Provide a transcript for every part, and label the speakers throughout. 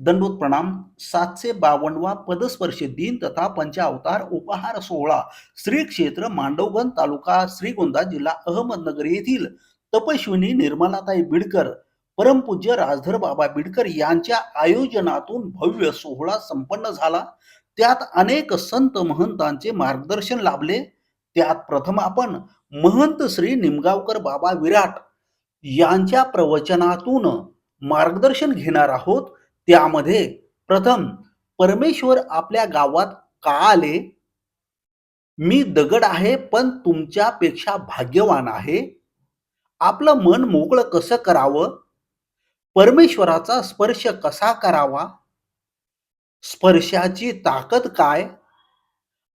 Speaker 1: दंडोत प्रणाम. सातशे बावन्नवा पदस्पर्श दिन तथा पंचावतार उपहार सोहळा. श्री क्षेत्र मांडवगण तालुका श्रीगोंदा जिल्हा अहमदनगर येथील तपस्विनी निर्मलाताई बिडकर परमपूज्य राजधर बाबा बिडकर यांच्या आयोजनातून भव्य सोहळा संपन्न झाला. त्यात अनेक संत महंतांचे मार्गदर्शन लाभले. त्यात प्रथम आपण महंत श्री निमगावकर बाबा विराट यांच्या प्रवचनातून मार्गदर्शन घेणार आहोत. त्यामध्ये प्रथम परमेश्वर आपल्या गावात का आले? मी दगड आहे पण तुमच्यापेक्षा भाग्यवान आहे. आपलं मन मोकळं कसं करावं? परमेश्वराचा स्पर्श कसा करावा? स्पर्शाची ताकद काय?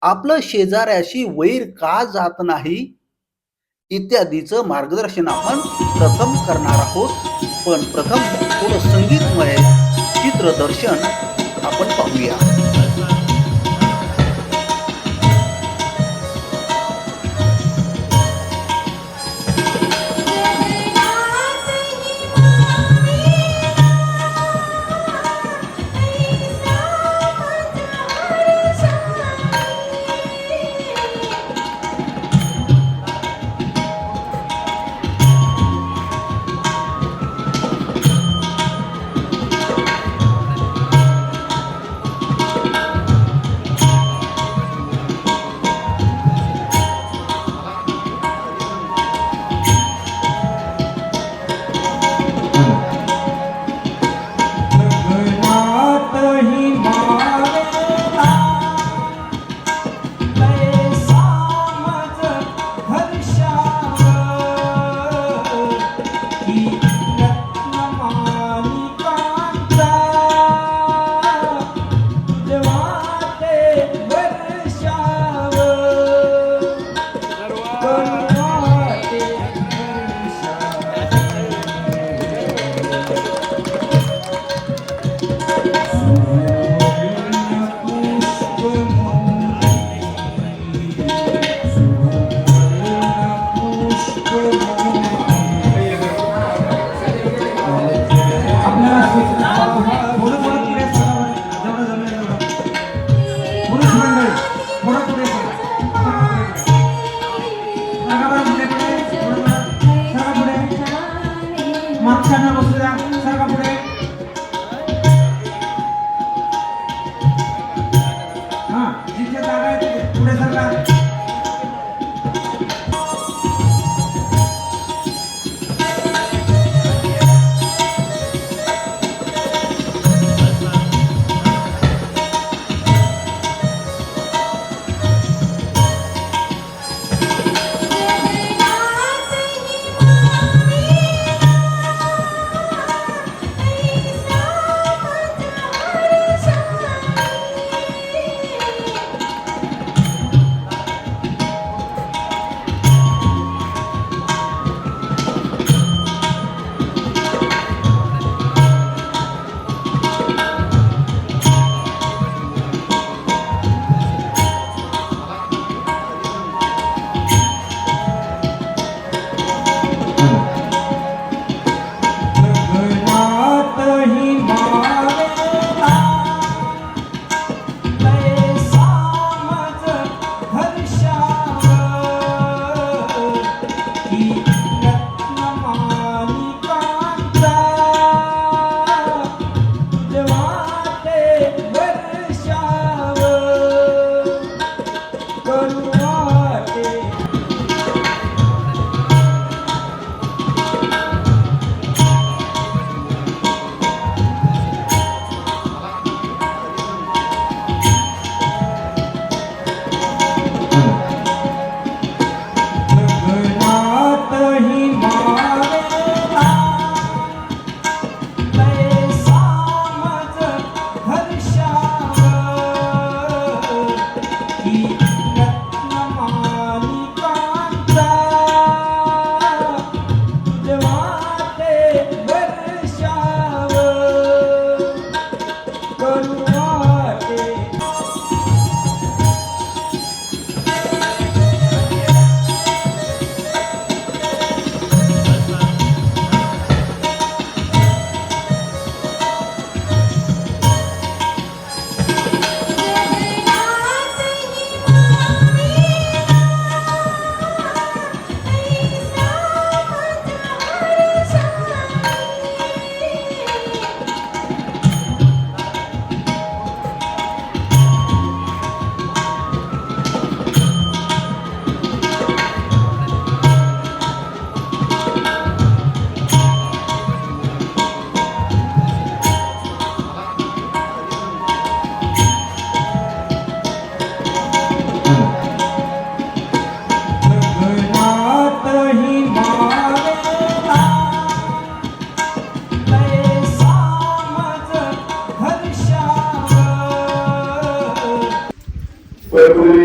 Speaker 1: आपलं शेजाऱ्याशी वैर का जात नाही? इत्यादीचं मार्गदर्शन आपण प्रथम करणार आहोत. पण प्रथम थोडं संगीतमय चित्रदर्शन आपण पाहूया.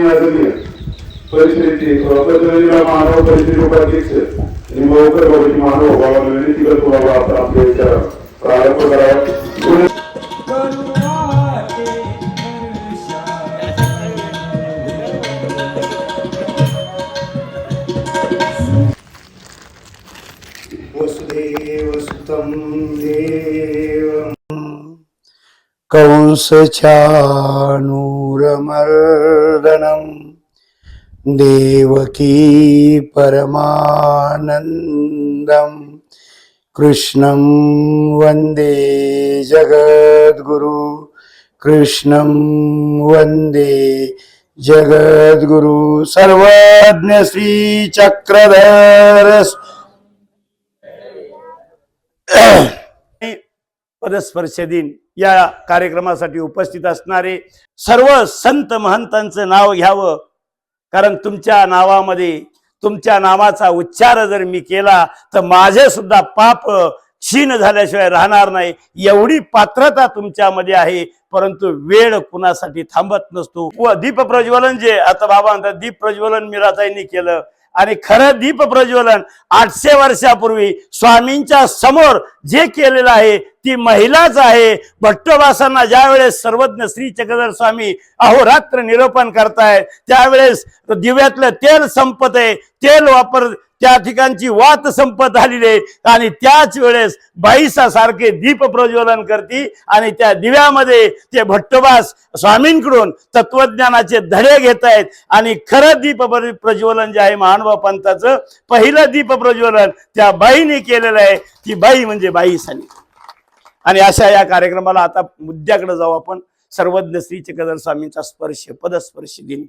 Speaker 2: आदरणीय परिषदेचे पत्रजीला मानव परिषदेचे उपाध्यक्ष निंबवकर मानव भावाला विनंती करतो बाबा आपल्या प्रारंभ करावा
Speaker 3: कंसचानूरमर्दनम् देवकी परमानन्दम् कृष्णं वन्दे जगद्गुरु कृष्णं वन्दे जगद्गुरु। सर्वज्ञ श्रीचक्रधर
Speaker 4: पदस्पर्श दिन या कार्यक्रमासाठी उपस्थित असणारे सर्व संत महंतांचं नाव घ्यावं. कारण तुमच्या नावामध्ये तुमच्या नावाचा उच्चार जर मी केला तर माझे सुद्धा पाप क्षीण झाल्याशिवाय राहणार नाही. एवढी पात्रता तुमच्यामध्ये आहे परंतु वेळ कुणासाठी थांबत नसतो. व दीप प्रज्वलन जे आता बाबा म्हणतात दीप प्रज्वलन मीराताईंनी केलं. आणि खरं दीप प्रज्वलन आठशे वर्षापूर्वी स्वामींच्या समोर जे केलेलं आहे ती महिलाच आहे. भट्टवासांना ज्यावेळेस सर्वज्ञ श्री चक्रधर स्वामी अहोरात्र निरोपण करतायत त्यावेळेस दिव्यातलं तेल संपत आहे तेल वापर त्या ठिकाणची वात संपत आलेली आहे. आणि त्याच वेळेस बाईसा सारखे दीप प्रज्वलन करती आणि त्या दिव्यामध्ये ते भट्टवास स्वामींकडून तत्वज्ञानाचे धडे घेत आहेत. आणि खरं दीप प्रज्वलन जे आहे महानुभाव पंथाचं पहिलं दीप प्रज्वलन त्या बाईने केलेलं आहे. ती बाई म्हणजे बाई साली आणि अशा या कार्यक्रमाला आता मुद्द्याकडे जाऊ आपण. सर्वज्ञ श्री चक्रधर स्वामींचा स्पर्श पदस्पर्श दिन.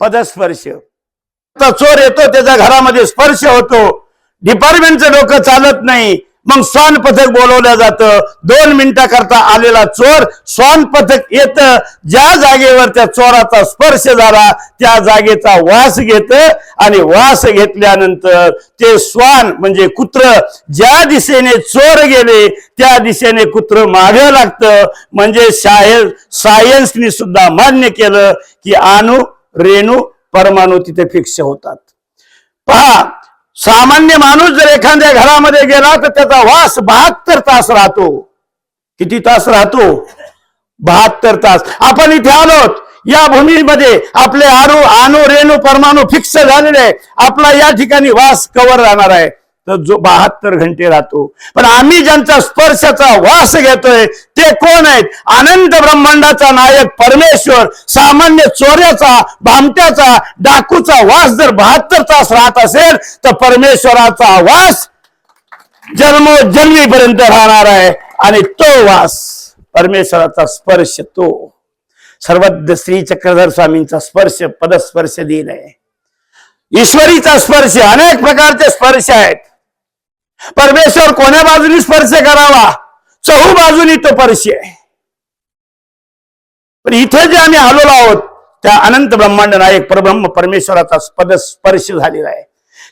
Speaker 4: पदस्पर्श. चोर येतो त्याच्या घरामध्ये स्पर्श होतो. डिपार्टमेंटचं डोकं चालत नाही. मग स्वान पथक बोलवलं जातं. दोन मिनिटाकरता आलेला चोर श्वान पथक येत. ज्या जागेवर त्या चोराचा स्पर्श झाला त्या जागेचा वास घेत आणि वास घेतल्यानंतर ते श्वान म्हणजे कुत्र ज्या दिशेने चोर गेले त्या दिशेने कुत्र मागे लागतं. म्हणजे शायर सायन्सनी सुद्धा मान्य केलं की आणू रेणू परमाणू तिथे फिक्स होतात. पहा सामान्य माणूस जर एखाद्या घरामध्ये गेला तर त्याचा वास बहात्तर तास राहतो. किती तास राहतो? बहात्तर तास. आपण इथे आलोत. या भूमीमध्ये आपले आरू आणू रेणू परमाणू फिक्स झालेले आहे. आपला या ठिकाणी वास कवर राहणार आहे. तर जो बहात्तर घंटे राहतो. पण आम्ही ज्यांचा स्पर्शाचा वास घेतोय ते कोण आहेत? अनंत ब्रह्मांडाचा नायक परमेश्वर सामान्य चोऱ्याचा भामट्याचा डाकूचा वास जर बहात्तर तास राहत असेल तर परमेश्वराचा वास जन्मोजन्मीपर्यंत राहणार आहे. आणि तो वास परमेश्वराचा स्पर्श तो. सर्वज्ञ श्री चक्रधर स्वामींचा स्पर्श पदस्पर्श दिन आहे. ईश्वरीचा स्पर्श अनेक प्रकारचे स्पर्श आहेत. परमेश्वर कोण्या बाजूनी स्पर्श करावा? चहू बाजूनी तो परशी. आहे पण इथे जे आम्ही आलेलो आहोत त्या अनंत ब्रह्मांड नायक परब्रह्म परमेश्वराचा पद स्पर्श झालेला आहे.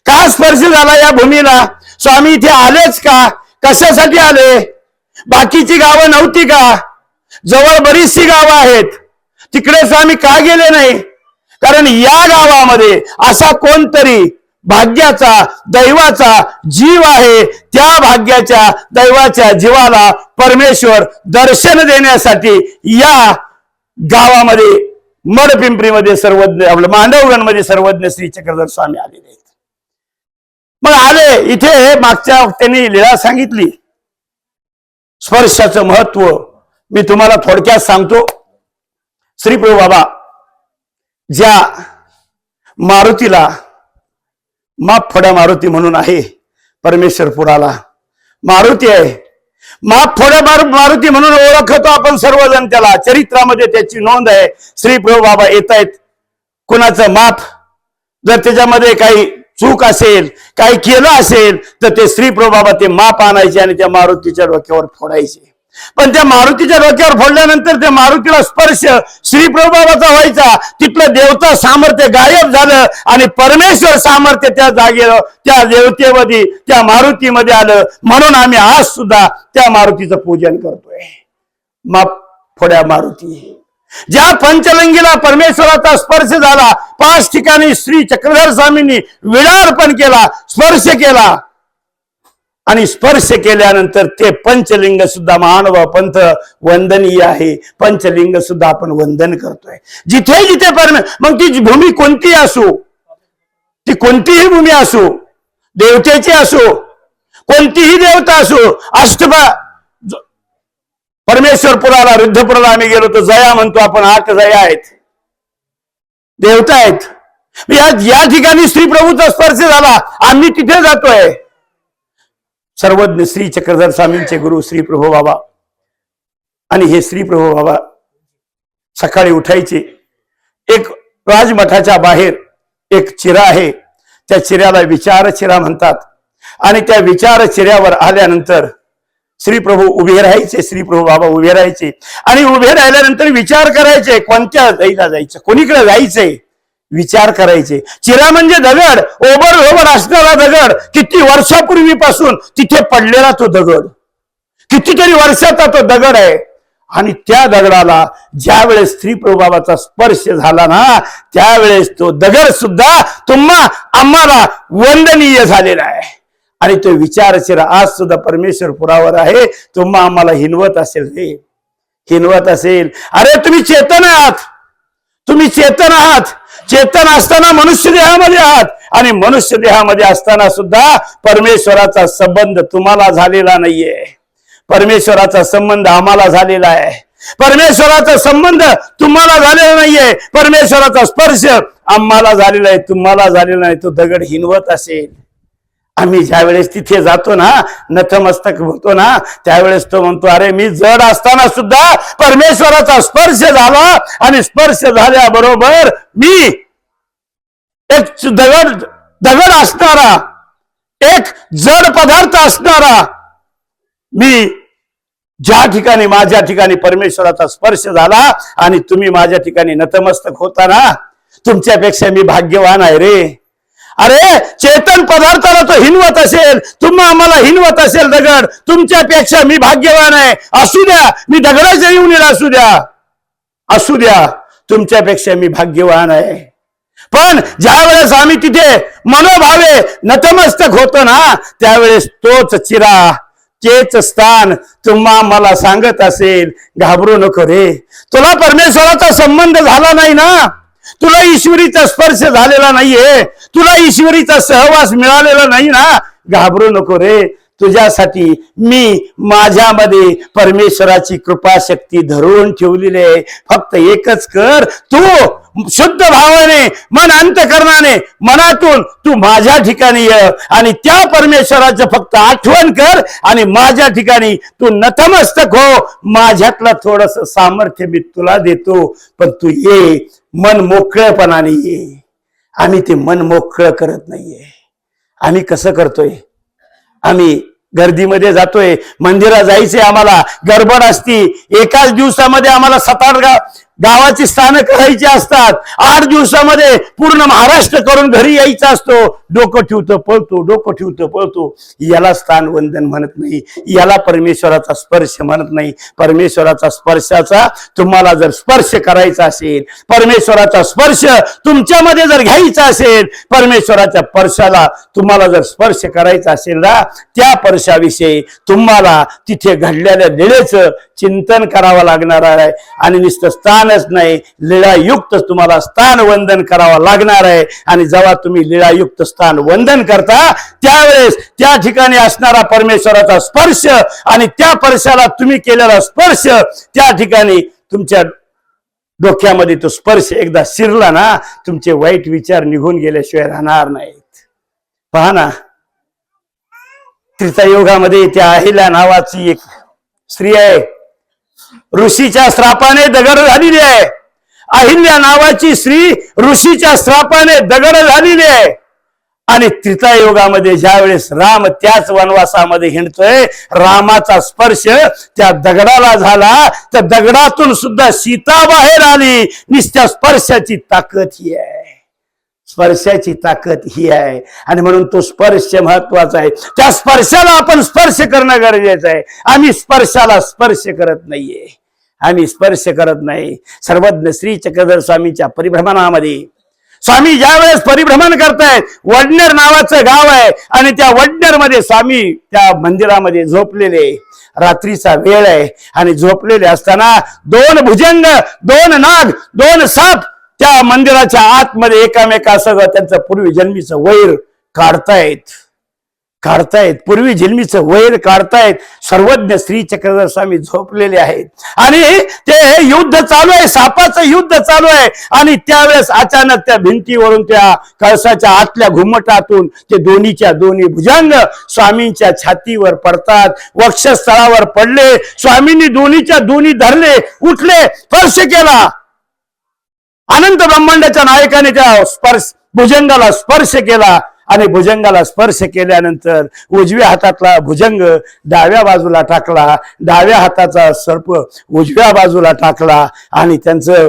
Speaker 4: का स्पर्श झाला या भूमीला? स्वामी इथे आलेच का? कशासाठी आले? बाकीची गावं नव्हती का? जवळ बरीचशी गावं आहेत. तिकडे स्वामी का गेले नाही? कारण या गावामध्ये असा कोणतरी भाग्याचा दैवाचा जीव आहे त्या भाग्याच्या दैवाच्या जीवाला परमेश्वर दर्शन देण्यासाठी या गावामध्ये मडपिंपरीमध्ये सर्वज्ञ आपलं मांडवगणमध्ये सर्वज्ञ श्री चक्रधर स्वामी आलेले आहेत. मग आले इथे मागच्या त्यांनी लीळा सांगितली. स्पर्शाचं महत्त्व मी तुम्हाला थोडक्यात सांगतो. श्रीप्रभू बाबा ज्या मारुतीला माप फोड्या मारुती म्हणून आहे परमेश्वरपुराला मारुती आहे. माप फोड्या मारु मारुती म्हणून ओळखतो आपण सर्वजण त्याला. चरित्रामध्ये त्याची नोंद आहे. श्री प्रभू बाबा येत आहेत कुणाचं माप जर त्याच्यामध्ये काही चूक असेल काही केलं असेल तर ते श्री प्रभू बाबा ते माप आणायचे आणि त्या मारुतीच्या डोक्यावर फोडायचे. पण त्या मारुतीच्या डोक्यावर फोडल्यानंतर त्या मारुतीला स्पर्श श्रीप्रभावाचा व्हायचा. तिथलं देवता सामर्थ्य गायब झालं आणि परमेश्वर सामर्थ्य त्या जागेवर त्या देवतेमध्ये त्या मारुतीमध्ये आलं. म्हणून आम्ही आज सुद्धा त्या मारुतीचं पूजन करतोय. माप फोड्या मारुती. ज्या पंचलंगीला परमेश्वराचा स्पर्श झाला पाच ठिकाणी श्री चक्रधर स्वामींनी विडा अर्पण केला स्पर्श केला. आणि स्पर्श केल्यानंतर ते पंचलिंग सुद्धा महानुभाव पंथ वंदनीय आहे. पंचलिंग सुद्धा आपण वंदन करतोय. जिथे जिथे परमे मग ती भूमी कोणती असो ती कोणतीही भूमी असो देवतेची असो कोणतीही देवता असो अष्टभा परमेश्वर परमेश्वरपुराला रुद्धपुराला आम्ही गेलो तर जया म्हणतो आपण आठ जया आहेत. देवता आहेत. या या ठिकाणी श्रीप्रभूचा स्पर्श झाला. आम्ही तिथे जातोय. सर्वज्ञ श्री चक्रधर स्वामींचे गुरु श्री प्रभू बाबा. आणि हे श्री प्रभू बाबा सकाळी उठायचे. एक राजमठाच्या बाहेर एक चिरा आहे. त्या चिऱ्याला विचार चिरा म्हणतात. आणि त्या विचार चिऱ्यावर आल्यानंतर श्री प्रभू उभे राहायचे श्री प्रभू बाबा उभे राहायचे. आणि उभे राहिल्यानंतर विचार करायचे कोणत्या जाईला जायचं कोणीकडे जायचंय? विचार करायचे. चिरा म्हणजे दगड ओबर ओबर असणारा दगड. किती वर्षापूर्वीपासून तिथे पडलेला तो दगड. कितीतरी वर्षाचा तो दगड आहे. आणि त्या दगडाला ज्यावेळेस स्त्री प्रभावाचा स्पर्श झाला ना त्यावेळेस तो दगड सुद्धा तुम्हा आम्हाला वंदनीय झालेला आहे. आणि तो विचारशिरा आज सुद्धा परमेश्वर पुरावर आहे. तुम्हा आम्हाला हिनवत असेल रे हिनवत असेल. अरे तुम्ही चेतन आहात. तुम्ही चेतन आहात. चेतन असताना मनुष्य देहामध्ये आहात. आणि मनुष्य देहामध्ये असताना सुद्धा परमेश्वराचा संबंध तुम्हाला झालेला नाहीये. परमेश्वराचा संबंध आम्हाला झालेला आहे. परमेश्वराचा संबंध तुम्हाला झालेला नाहीये. परमेश्वराचा स्पर्श आम्हाला झालेला आहे. तुम्हाला झालेला नाही. तो दगड हिनवत असेल. आम्ही ज्या वेळेस तिथे जातो ना नतमस्तक होतो ना त्यावेळेस तो म्हणतो अरे मी जड असताना सुद्धा परमेश्वराचा स्पर्श झाला आणि स्पर्श झाल्याबरोबर मी एक दगड दगड असणारा एक जड पदार्थ असणारा मी ज्या ठिकाणी माझ्या ठिकाणी परमेश्वराचा स्पर्श झाला आणि तुम्ही माझ्या ठिकाणी नतमस्तक होता ना तुमच्यापेक्षा मी भाग्यवान आहे रे. अरे चेतन पदार्थाला तो हिनवत असेल. तुम्हा आम्हाला हिनवत असेल दगड. तुमच्यापेक्षा मी भाग्यवान आहे. असू द्या मी दगडाच्या येऊन येईल असू द्या. असू द्या तुमच्यापेक्षा मी भाग्यवान आहे. पण ज्या वेळेस आम्ही तिथे मनोभावे नतमस्तक होतो ना त्यावेळेस तोच चिरा तेच स्थान तुम्हा मला सांगत असेल. घाबरू नको रे. तुला परमेश्वराचा संबंध झाला नाही ना? तुला ईश्वरीचा स्पर्श झालेला नाहीये. तुला ईश्वरीचा सहवास मिळालेला नाही ना? घाबरू नको रे. तुझ्यासाठी मी माझ्यामध्ये परमेश्वराची कृपाशक्ती धरून ठेवलेली आहे. फक्त एकच कर. तू शुद्ध भावाने मन अंतकरणाने मनातून तू माझ्या ठिकाणी ये आणि त्या परमेश्वराचं फक्त आठवण कर आणि माझ्या ठिकाणी तू नतमस्तक हो. माझ्यातलं थोडस सामर्थ्य मी तुला देतो. पण तू ये मन मोकळेपणाने ये. आम्ही ते मन मोकळं करत नाहीये. आम्ही कसं करतोय? आम्ही गर्दीमध्ये जातोय. मंदिरात जायचंय आम्हाला. गडबड असती. एकाच दिवसामध्ये आम्हाला सात आठ गावाची स्थानं करायची असतात. आठ दिवसामध्ये पूर्ण महाराष्ट्र करून घरी यायचा असतो. डोकं ठेवतो पळतो डोकं ठेवतो पळतो. याला स्थान वंदन म्हणत नाही. याला परमेश्वराचा स्पर्श म्हणत नाही. परमेश्वराचा स्पर्शाचा तुम्हाला जर स्पर्श करायचा असेल परमेश्वराचा स्पर्श तुमच्यामध्ये जर घ्यायचा असेल परमेश्वराच्या स्पर्शाला तुम्हाला जर स्पर्श करायचा असेल ना त्या स्पर्शाविषयी तुम्हाला तिथे घडलेल्या वेळेचं चिंतन करावं लागणार आहे. आणि नुसतं स्थानच नाही. लिळायुक्त तुम्हाला स्थान वंदन करावं लागणार आहे. आणि जेव्हा तुम्ही लिळायुक्त स्थान वंदन करता त्यावेळेस त्या ठिकाणी असणारा परमेश्वराचा स्पर्श आणि त्या स्पर्शाला तुम्ही केलेला स्पर्श त्या ठिकाणी तुमच्या डोक्यामध्ये तो स्पर्श एकदा शिरला ना तुमचे वाईट विचार निघून गेल्याशिवाय राहणार नाहीत. पहा ना त्रितायोगामध्ये त्या अहिल्या नावाची एक स्त्री आहे. ऋषीच्या श्रापाने दगड झालेली आहे अहिल्या नावाची स्त्री ऋषीच्या श्रापाने दगड झालेली आहे आणि त्रितायुगामध्ये ज्या वेळेस राम त्याच वनवासामध्ये हिंडतोय रामाचा स्पर्श त्या दगडाला झाला. त्या दगडातून सुद्धा सीता बाहेर आली. निस्त्या स्पर्शाची ताकद ही आहे. स्पर्शाची ताकद ही आहे. आणि म्हणून तो स्पर्श महत्त्वाचा आहे. त्या स्पर्शाला आपण स्पर्श करणं गरजेचं आहे. आम्ही स्पर्शाला स्पर्श करत नाहीये. आम्ही स्पर्श करत नाही. सर्वज्ञ श्री चक्रधर स्वामीच्या परिभ्रमणामध्ये. स्वामी ज्या वेळेस परिभ्रमण करतायत वडनेर नावाचं गाव आहे. आणि त्या वडनेरमध्ये स्वामी त्या मंदिरामध्ये झोपलेले. रात्रीचा वेळ आहे. आणि झोपलेले असताना दोन भुजंग दोन नाग दोन साप त्या मंदिराच्या आतमध्ये एकामेकासह त्यांचं पूर्वी जन्मीचं वैर काढतायत. काढतायत. पूर्वी जन्मीचं वैर काढतायत. सर्वज्ञ श्री चक्रधर स्वामी झोपलेले आहेत. आणि ते युद्ध चालू आहे. सापाचं युद्ध चालू आहे. आणि त्यावेळेस अचानक त्या भिंतीवरून त्या कळसाच्या आतल्या घुमटातून ते दोन्हीच्या दोन्ही भुजंग स्वामींच्या छातीवर पडतात. वक्षस्थळावर पडले. स्वामींनी दोन्हीच्या दोन्ही धरले. उठले. स्पर्श केला. अनंत ब्रह्मांडाच्या नायकाने त्या स्पर्श भुजंगाला स्पर्श केला. आणि भुजंगाला स्पर्श केल्यानंतर उजव्या हातातला भुजंग डाव्या बाजूला टाकला. डाव्या हाताचा सर्प उजव्या बाजूला टाकला. आणि त्यांचं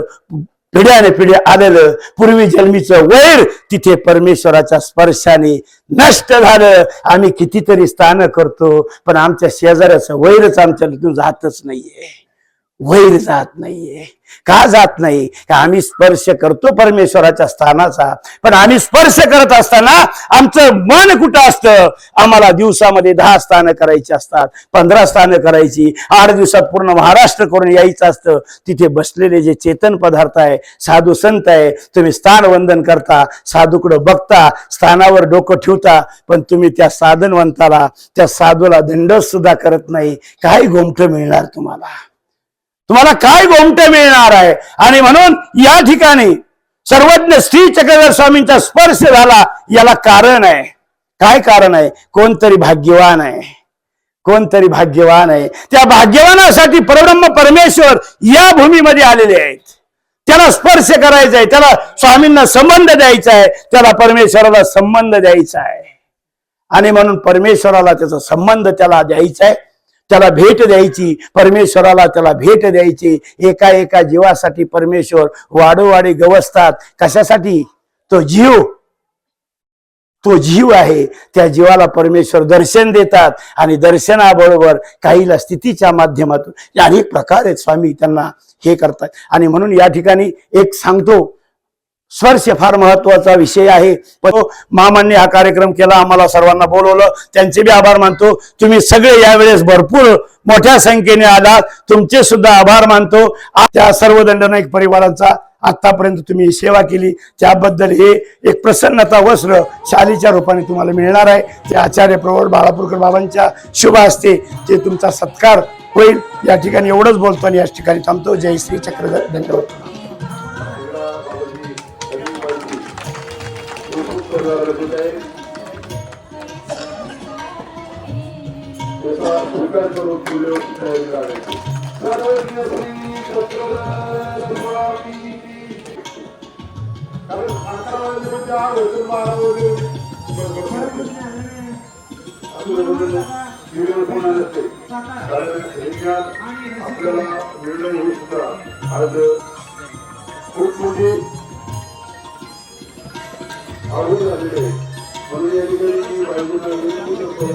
Speaker 4: पिढ्याने पिढे आलेलं पूर्वी जन्मीचं वैर तिथे परमेश्वराच्या स्पर्शाने नष्ट झालं. आम्ही कितीतरी स्थान करतो पण आमच्या शेजाऱ्याचं वैरच आमच्या जातच नाहीये. वैर जात नाहीये. का जात नाही? का आम्ही स्पर्श करतो परमेश्वराच्या स्थानाचा? पण आम्ही स्पर्श करत असताना आमचं मन कुठं असतं? आम्हाला दिवसामध्ये दहा स्थानं करायची असतात पंधरा स्थानं करायची आठ दिवसात पूर्ण महाराष्ट्र करून यायचं असतं. तिथे बसलेले जे चेतन पदार्थ आहे साधू संत आहे तुम्ही स्थान वंदन करता साधूकडं बघता स्थानावर डोकं ठेवता पण तुम्ही त्या साधनवंताला त्या साधूला दंड सुद्धा करत नाही. काय घोमट मिळणार तुम्हाला. तुम्हाला काय गोमटे मिळणार आहे? आणि म्हणून या ठिकाणी सर्वज्ञ श्री चक्रधर स्वामींचा स्पर्श झाला याला कारण आहे. काय कारण आहे? कोणतरी भाग्यवान आहे. कोणतरी भाग्यवान आहे. त्या भाग्यवानासाठी परब्रह्म परमेश्वर या भूमीमध्ये आलेले आहेत. त्याला स्पर्श करायचा आहे त्याला स्वामींना संबंध द्यायचा आहे त्याला परमेश्वराला संबंध द्यायचा आहे. आणि म्हणून परमेश्वराला त्याचा संबंध त्याला द्यायचा आहे. त्याला भेट द्यायची परमेश्वराला त्याला भेट द्यायची. एका एका जीवासाठी परमेश्वर वाडोवाडी गवसतात. कशासाठी? तो जीव. तो जीव आहे. त्या जीवाला परमेश्वर दर्शन देतात आणि दर्शनाबरोबर काहीला स्थितीच्या माध्यमातून अनेक प्रकार आहेत स्वामी त्यांना हे करतात. आणि म्हणून या ठिकाणी एक सांगतो स्पर्श फार महत्त्वाचा विषय आहे. मामांनी हा कार्यक्रम केला आम्हाला सर्वांना बोलवलं. त्यांचे बी आभार मानतो. तुम्ही सगळे यावेळेस भरपूर मोठ्या संख्येने आलात. तुमचे सुद्धा आभार मानतो. त्या सर्व दंडनायक परिवारांचा आतापर्यंत तुम्ही सेवा केली. त्याबद्दल हे एक प्रसन्नता वस्त्र शालीच्या रूपाने तुम्हाला मिळणार आहे. ते आचार्य प्रवर बाळापूरकर बाबांच्या शुभ असते ते तुमचा सत्कार होईल या ठिकाणी एवढंच बोलतो आणि याच ठिकाणी थांबतो. जय श्री चक्रधर. धन्यवाद.
Speaker 2: त्याचा स्वीकार करून फुले उचलावी कारण नसते कारण हे ज्ञान आपल्याला निर्णय होऊ सुद्धा आज खूप मोठी आवड झालेली आहे म्हणून या ठिकाणी मी बायकोला विनंती बायको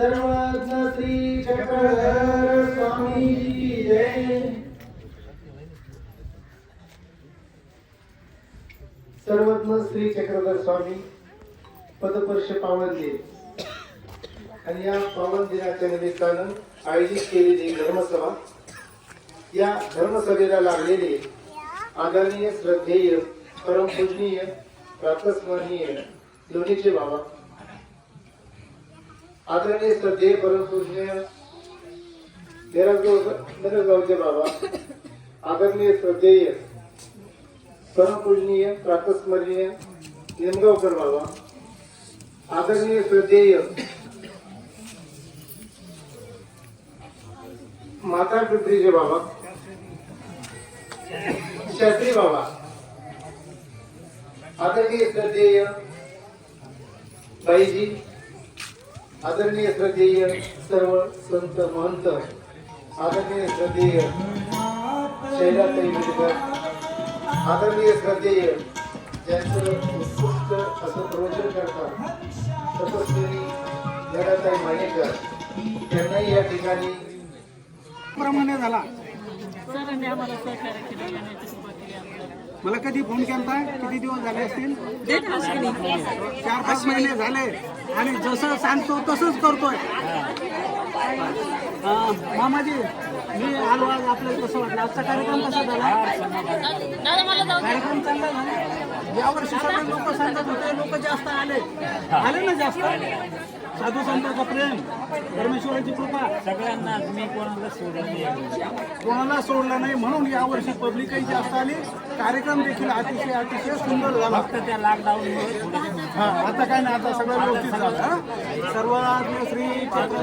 Speaker 5: सर्वज्ञ श्री चक्रधर स्वामी की जय। सर्वज्ञ श्री चक्रधर स्वामी पदपर्श पावन दिन आणि या पावन दिनाच्या निमित्तानं आयोजित केलेली धर्मसभा या धर्मसभेला लागलेले आदरणीय श्रद्धेय परमपूजनीय प्रातस्मरणीय लोणीचे बाबा आदरणीय श्रद्धेय परमपूजनीय नेरगाव बाबा आदरणीय श्रद्धेय परमपूजनीय प्रातस्मरणीय निमगावकर बाबा। आदरणीय श्रद्धेय माता पित्रीचे बाबा। शास्त्री बाबा। आदरणीय श्रद्धेय बाईजी आदरणीय श्रद्धेय सर्व संत महंत आदरणीय श्रद्धेय शैलाताई मेडकर आदरणीय श्रद्धेय ज्यांचं उत्कृष्ट असं प्रवचन करतात तपस्विनी जगाताई मानेकर त्यांनाही या ठिकाणी
Speaker 6: प्रमाणे झाला.
Speaker 7: सरांनी आम्हाला सहकार्य केलं येण्याची सुरुवात केली आपल्याला
Speaker 6: मला कधी फोन केला किती दिवस झाले असतील? चार पाच महिने झाले. आणि जसं सांगतो तसंच करतोय. मामाजी मी आलो आज. आपल्याला कसं वाटलं? आजचा कार्यक्रम कसा झाला. कार्यक्रम चांगला झाला. यावर्षी सगळे लोक सांगत होते लोक जास्त आले. आले ना जास्त? साधू संतांचं प्रेम परमेश्वराची कृपा.
Speaker 7: सगळ्यांना मी कोणाला सोडत नाही
Speaker 6: कोणाला सोडला नाही म्हणून यावर्षी पब्लिकही जास्त आली कार्यक्रम देखील अतिशय अतिशय सुंदर झाला.
Speaker 7: फक्त त्या लॉकडाऊनमुळे थोडं
Speaker 6: हा आता काय नाही आता सगळं व्यवस्थित झालं? सर्वाज्ञ श्री स्वामी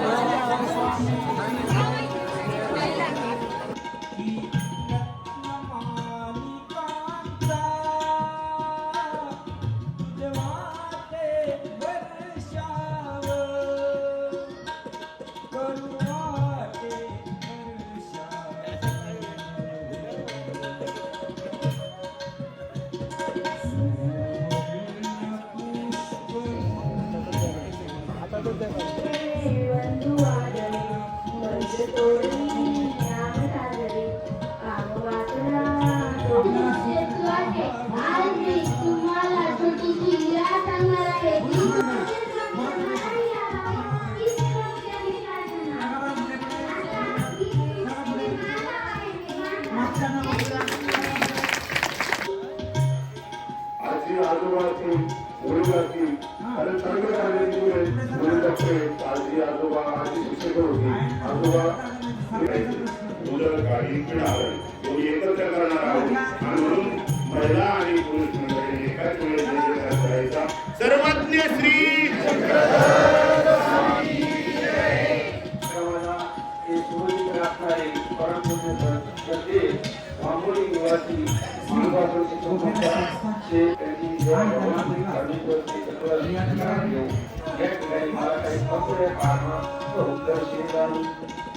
Speaker 2: पिणार एकत्र करणार आहोत. आणि म्हणून महिला आणि पुरुष मंडळी एकाच वेळेस करायचा सर्वज्ञ श्री
Speaker 5: गावाला ते या ठिकाणी मला काही